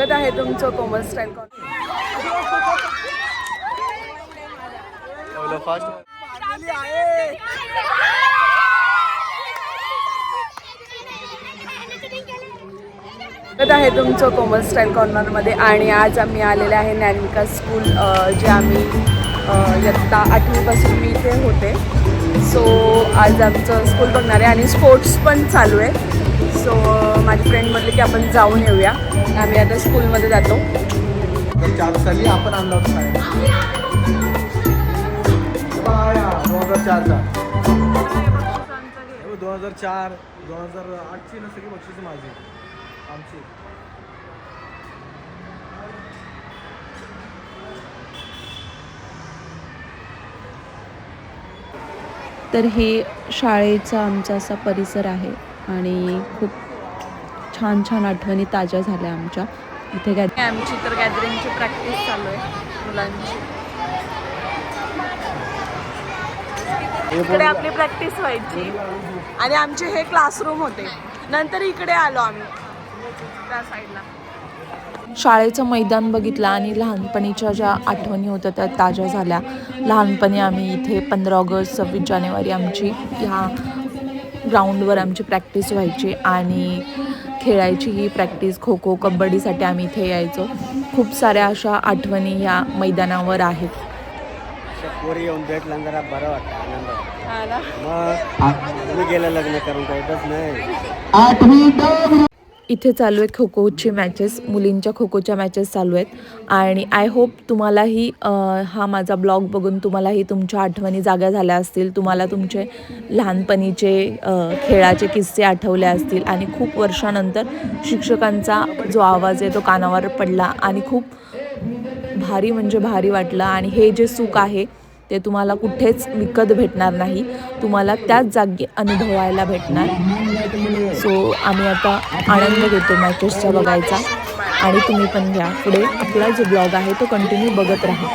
स्वागत आहे तुमचं कोमल स्टाईल स्वागत आहे तुमचं कोमल स्टाईल कॉर्नरमध्ये आणि आज आम्ही आलेले आहे ज्ञानविका स्कूल जे आम्ही अ, इयत्ता आठवीपासून मी इथे होते. सो आज आमचं स्कूल बघणार आहे आणि स्पोर्ट्स पण चालू आहे. सो माझी फ्रेंड म्हटली की आपण जाऊन येऊया. आम्ही आता स्कूलमध्ये जातो. तर चार साली आपण आणला दोन हजार चारचा हो, दोन हजार चार दोन हजार आठची ना सगळी बक्षीस माझी. आमची. तर हे शाळेचा आमचा असा परिसर आहे. आणि खूप छान छान आठवणी ताज्या झाल्या आमच्या. इथे काय आमची तर गॅदरिंगची प्रॅक्टिस चालू आहे मुलांची. इकडे आपली प्रॅक्टिस व्हायची. आणि आमचे हे क्लासरूम होते. नंतर इकडे आलो आम्ही. त्या साईडला. शाळेचं मैदान बघितलं आणि लहानपणीच्या ज्या आठवणी होत्या त्या ताज्या झाल्या. लहानपणी आम्ही इथे पंधरा ऑगस्ट सव्वीस जानेवारी आमची ह्या ग्राउंडवर आमची प्रॅक्टिस व्हायची आणि खेळायची ही प्रॅक्टिस खो खो कबड्डीसाठी आम्ही इथे यायचो. खूप साऱ्या अशा आठवणी ह्या मैदानावर आहेत. पोरी येऊन भेटला जरा बरं वाटतं आनंद वाटतो. ना. मग तुम्ही गेलं लग्न करून कळतच नाही. इथे चालू आहेत खो खोचे मॅचेस मुलींच्या खो खोच्या मॅचेस चालू आहेत. आणि आय होप तुम्हालाही हा माझा ब्लॉग बघून तुम्हालाही तुमच्या आठवणी जाग्या झाल्या असतील. तुम्हाला तुमचे लहानपणीचे खेळाचे किस्से आठवले असतील. आणि खूप वर्षानंतर शिक्षकांचा जो आवाज आहे तो कानावर पडला. आणि खूप भारी म्हणजे भारी वाटलं. आणि हे जे सुख आहे ते तुम्हाला कुठेच विकत भेटणार नाही. तुम्हाला त्याच जागी अनुभवायला भेटणार. सो आम्ही आता आनंद घेतो मॅचेसचा बघायचा. आणि तुम्ही पण घ्या. पुढे आपला जो ब्लॉग आहे तो कंटिन्यू बघत राहा.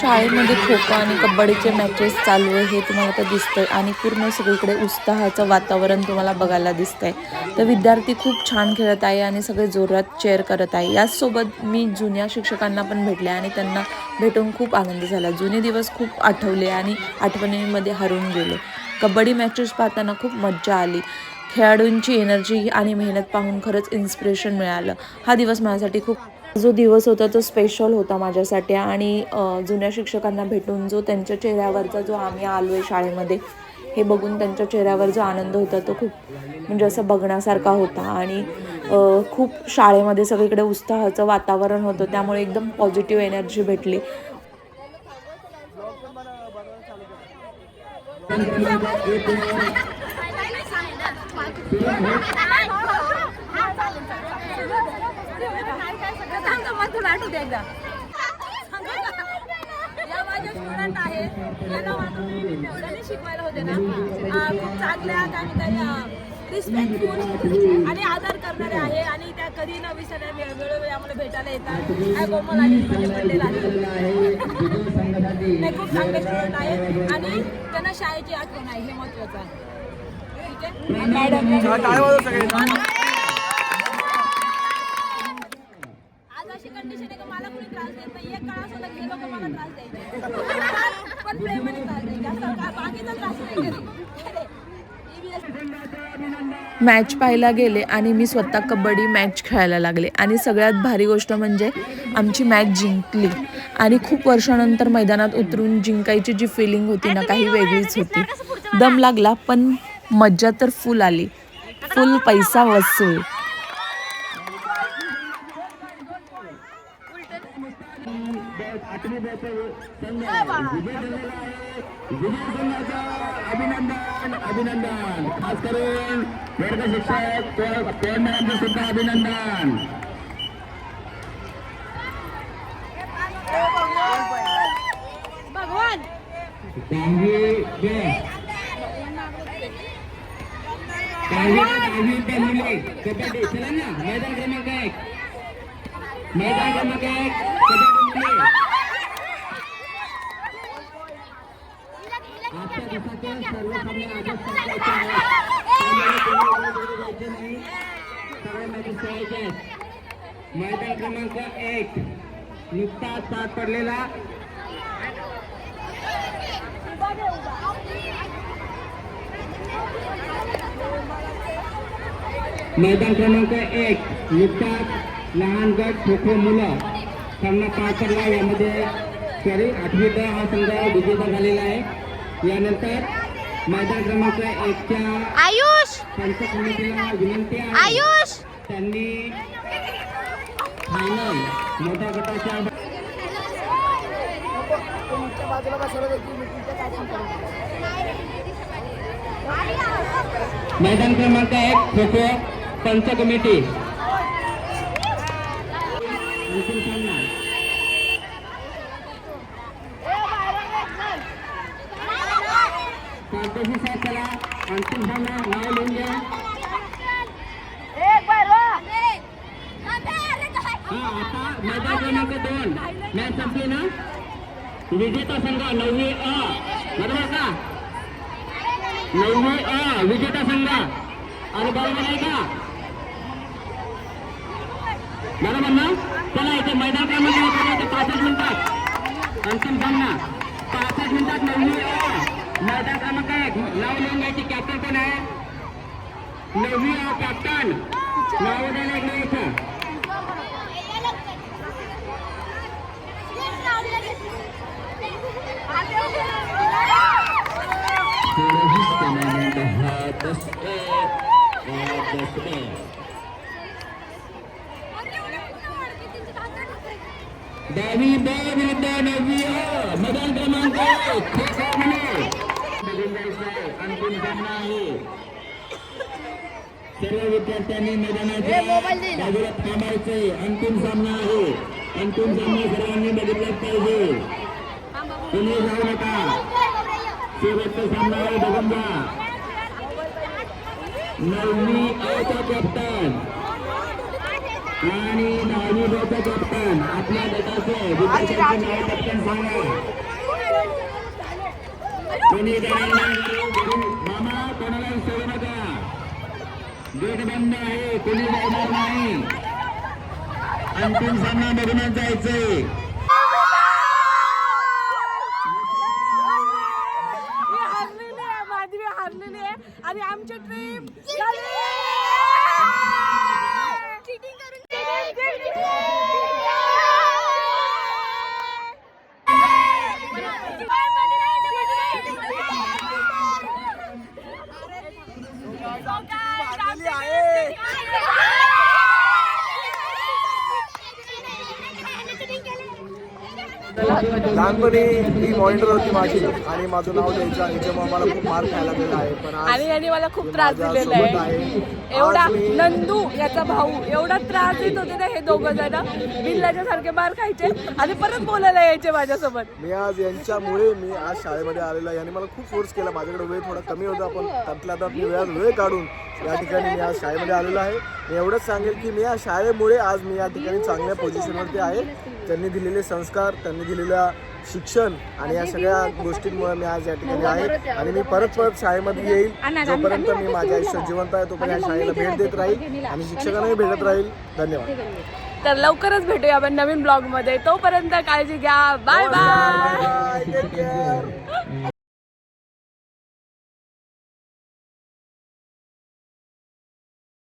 शाळेमध्ये खो खो आणि कबड्डीचे मॅचेस चालू आहे हे तुम्हाला तर दिसतंय. आणि पूर्ण सगळीकडे उत्साहाचं वातावरण तुम्हाला बघायला दिसतंय. तर विद्यार्थी खूप छान खेळत आहे आणि सगळे जोरात चेअर करत आहे. याचसोबत मी जुन्या शिक्षकांना पण भेटले आणि त्यांना भेटून खूप आनंद झाला. जुने दिवस खूप आठवले आणि आठवणींमध्ये हरून गेले. कबड्डी मॅचेस पाहताना खूप मज्जा आली. खेळाडूंची एनर्जी आणि मेहनत पाहून खरंच इन्स्पिरेशन मिळालं. हा दिवस माझ्यासाठी खूप जो दिवस होता तो स्पेशल होता माझ्यासाठी. आणि जुन्या शिक्षकांना भेटून जो त्यांच्या चेहऱ्यावरचा जो आम्ही आलो आहे शाळेमध्ये हे बघून त्यांच्या चेहऱ्यावर जो आनंद होता तो खूप म्हणजे असं बघण्यासारखा होता. आणि खूप शाळेमध्ये सगळीकडे उत्साहाचं वातावरण होतं त्यामुळे एकदम पॉझिटिव्ह एनर्जी भेटली. स्टुडंट आहेत यांना वातावरण त्यांनी शिकवायला होते ना खूप चांगल्या काय म्हणतात रिस्पेक्टफुल आणि आदर करणारे आहे आणि त्या कधी न विसरण्या वेळ- वेळोवेळी आम्हाला भेटायला येतात काय कोमल आणि पडलेला आहे खूप चांगले स्टुडंट आहेत आणि त्यांना शाळेची आठवण आहे हे महत्वाचं आहे ठीक आहे मॅडम काय वाजव सगळे आज अशी कंडिशन आहे की मला कोणी त्रास देत नाही एक काळ असं लोक मला त्रास द्यायचे. पण प्रेमाने त्रास द्यायचे. असं का बाकीचा त्रास नाही कधी अरे, EVS मॅच पाहायला गेले आणि मी स्वतः कबड्डी मॅच खेळायला लागले. आणि सगळ्यात भारी गोष्ट म्हणजे आमची मॅच जिंकली. आणि खूप वर्षानंतर मैदानात उतरून जिंकायची जी फिलिंग होती ना काही वेगळीच होती. दम लागला पण मज्जा तर फुल आली. फुल पैसा वसूल. अभिनंदन अभिनंदन खास करून वर्ग शिक्षक सुद्धा अभिनंदन भगवान कबड्डी चला ना मैदान क्रमांक एक. मैदान क्रमांक एक कबड्डी. मुले आजच्या दिवसाचे सर्व सामने आजच संपवायचे सगळ्या मॅचेस खेळायच्या आहेत मैदान क्रमांक एक. नुकताच पार पडलेला. मैदान क्रमांक एक नुकताच लहान गट खो खो मुलं सामना पार पडला. यामध्ये सॉरी आठवी ड हा संघ विजेता झालेला आहे. यानंतर मैदान क्रमांक एकच्या आयुष! पंच कमिटीला विनंती आहे. आयुष! त्यांनी फायनल मोठ्या गटाच्या मैदान क्रमांक एक खो खो पंच कमिटी. अंतिम सात चला अंतिम सामना नाव लिहून घ्या. हा आता मैदान क्रमांक दोन. मॅच संपली ना? विजेता संघ नववी अ. बरोबर का? नववी अ विजेता संघ. आणि बरोबर आहे का बरोबर ना चला इथे मैदान क्रमांक पासष्ट मिनिटात. अंतिम सामना. पासष्ट मिनिटात नववी अ मैदान क्रमांक एक. नाव लिहून घ्यायची कॅप्टन कोण आहे? नववी अ कॅप्टन नाव द्यायला एक लिहायचं दहावी ब विरुद्ध नववी अ मैदान क्रमांक एक. खो खो मुले. बघून जायचं आहे. अंतिम सामना आहे सर्व विद्यार्थ्यांनी मैदानाच्या बाजूला थांबायचंय अंतिम सामना आहे अंतिम सामना सर्वांनी बघितलाच पाहिजे कुणी जाऊ नका शेवटचा सामना आहे बघून जा नवमी अचा कॅप्टन आणि दहावी बचा कॅप्टन आपल्या गटाचे विद्यार्थ्यांचे नाव कॅप्टन सांगा. कोणी मामा कोणाला विसरू नका. गेट बंद आहे कोणी जाणार नाही. अंतिम सामना बघण्यात जायचंय मी हारलेली आहे माधवी हारलेली आहे आणि आमची ट्रीप चिटिंग करून लहानपणी ही मॉनिटर होती माझी आणि माझं नाव द्यायचं आणि जेव्हा मला खूप मार खायला गेला आहे. पण आज आणि यांनी मला खूप त्रास माझ्या दिलेला सोबत आहे. एवढा आज मी- नंदू याचा भाऊ एवढा त्रास देत होते ना हे दोघं जण बिल्लाच्या सारखे मार खायचे आणि परत बोलायला यायचे माझ्यासोबत. मी आज यांच्यामुळे मी आज शाळेमध्ये आलेलो आहे. यांनी मला खूप फोर्स केला. माझ्याकडे वेळ थोडा कमी होता पण त्यातल्या त्यात मी वेळात वेळ काढून या ठिकाणी मी आज शाळेमध्ये आलेलो आहे. मी एवढंच सांगेल की मी या शाळेमुळे आज मी या ठिकाणी चांगल्या पोझिशनवरती आहे. त्यांनी दिलेले संस्कार त्यांनी दिलेल्या शिक्षण आणि या सगळ्या गोष्टींमुळे मी आज या ठिकाणी आहे. आणि मी परत परत शाळेमध्ये येईल जोपर्यंत मी माझ्या आयुष्यात जिवंत आहे तोपर्यंत या शाळेला भेट देत राहील आणि शिक्षकांनाही भेटत राहील. धन्यवाद. तर लवकरच भेटूया आपण नवीन ब्लॉगमध्ये तोपर्यंत काळजी घ्या. Bye bye. Bye. Take care.